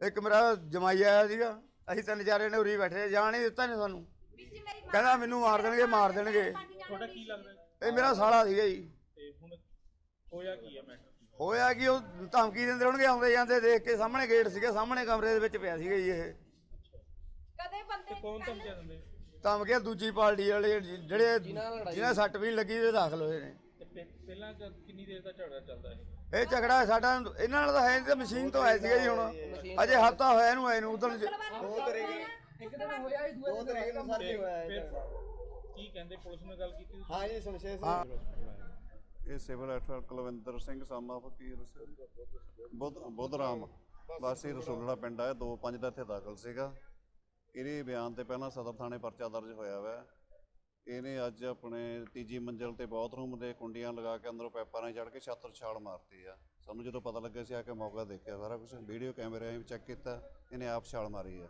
ਇੱਕ ਮੇਰਾ ਜਮਾਈ ਆਇਆ ਸੀਗਾ। ਅਸੀਂ ਤਿੰਨ ਚਾਰੇ ਨੇ ਉਰੀ ਬੈਠੇ ਜਾਣ ਹੀ ਦਿੱਤਾ ਨਹੀਂ ਸਾਨੂੰ। ਕਹਿੰਦਾ ਮੈਨੂੰ ਮਾਰ ਦੇਣਗੇ ਮਾਰ ਦੇਣਗੇ। ਤੁਹਾਡਾ ਕੀ ਲੱਗਦਾ ਹੈ? ਇਹ ਮੇਰਾ ਸਾਲਾ ਸੀਗਾ ਜੀ। ਤੇ ਹੁਣ ਹੋਇਆ ਕੀ ਹੈ ਮੈਟਰ ਹੋਇਆ ਕਿ ਉਹ ਧਮਕੀ ਦਿੰਦੇ ਹੋਣਗੇ ਆਉਂਦੇ ਜਾਂਦੇ ਦੇਖ ਕੇ ਸਾਹਮਣੇ ਗੇਟ ਸੀਗਾ ਸਾਹਮਣੇ ਕਮਰੇ ਦੇ ਵਿੱਚ ਪਿਆ ਸੀਗਾ ਜੀ ਇਹ। ਕਦੇ ਬੰਦੇ ਤੇ ਕੌਣ ਧਮਕੀਆਂ ਦਿੰਦੇ? ਧਮਕੀਆਂ ਦੂਜੀ ਪਾਰਟੀ ਵਾਲੇ ਜਿਹੜੇ ਜਿਹਨਾਂ ਸੱਟ ਵੀ ਨੀ ਲੱਗੀ ਤੇ ਦਾਖਲ ਹੋਏ ਨੇ। ਪਹਿ- ਪਹਿਲਾਂ ਕ- ਕਿੰਨੀ ਦੇਰ ਦਾ ਝਗੜਾ ਚੱਲਦਾ ਹੈ ਇਹ ਝਗੜਾ ਸਾਡਾ ਇਹਨਾਂ ਨਾਲ ਤਾਂ ਹੈ ਨਹੀਂ ਤੇ ਮਸ਼ੀਨ ਤੋਂ ਆਇਆ ਸੀਗਾ ਜੀ ਹੁਣ। ਅਜੇ ਹਫਤਾ ਹੋਇਆ ਇਹਨੂੰ ਆਏ ਨੂੰ ਉਦੋਂ ਇੱਕ ਦਿਨ ਹੋਇਆ ਹੀ ਦੂਏ ਦਿਨ ਹੋਇਆ। ਸਰ ਤੇ ਹੋਇਆ ਫਿਰ ਕੀ ਕਹਿੰਦੇ ਪੁਲਿਸ ਨੇ ਗੱਲ ਕੀਤੀ ਤੁਸੀਂ? ਹਾਂ ਜੀ ਇਹ ਸਿਵਲ ਕੁਲਵਿੰਦਰ ਸਿੰਘ ਸਾਮਾ ਫਕੀਰ ਬੁੱਧ ਬੁੱਧਰਾਮ ਵਾਸੀ ਰਸੂਲੜਾ ਪਿੰਡ ਆ 2-5 ਦਾ ਇੱਥੇ ਦਾਖਲ ਸੀਗਾ। ਇਹਦੇ ਬਿਆਨ ਤੇ ਪਹਿਲਾਂ ਸਦਰ ਥਾਣੇ ਪਰਚਾ ਦਰਜ ਹੋਇਆ ਵਾ। ਇਹਨੇ ਅੱਜ ਆਪਣੇ ਤੀਜੀ ਮੰਜ਼ਲ ਤੇ ਬਾਥਰੂਮ ਦੇ ਕੁੰਡੀਆਂ ਲਗਾ ਕੇ ਅੰਦਰੋਂ ਪੈਪਾਂ ਨਾਲ ਚੜ ਕੇ ਛੱਤਰ ਛਾਲ ਮਾਰਤੀ ਆ। ਸਾਨੂੰ ਜਦੋਂ ਪਤਾ ਲੱਗਿਆ ਸੀ ਆ ਕੇ ਮੌਕਾ ਦੇਖਿਆ ਸਾਰਾ ਕੁਝ ਵੀਡੀਓ ਕੈਮਰੇ ਵੀ ਚੈੱਕ ਕੀਤਾ, ਇਹਨੇ ਆਪ ਛਾਲ ਮਾਰੀ ਆ।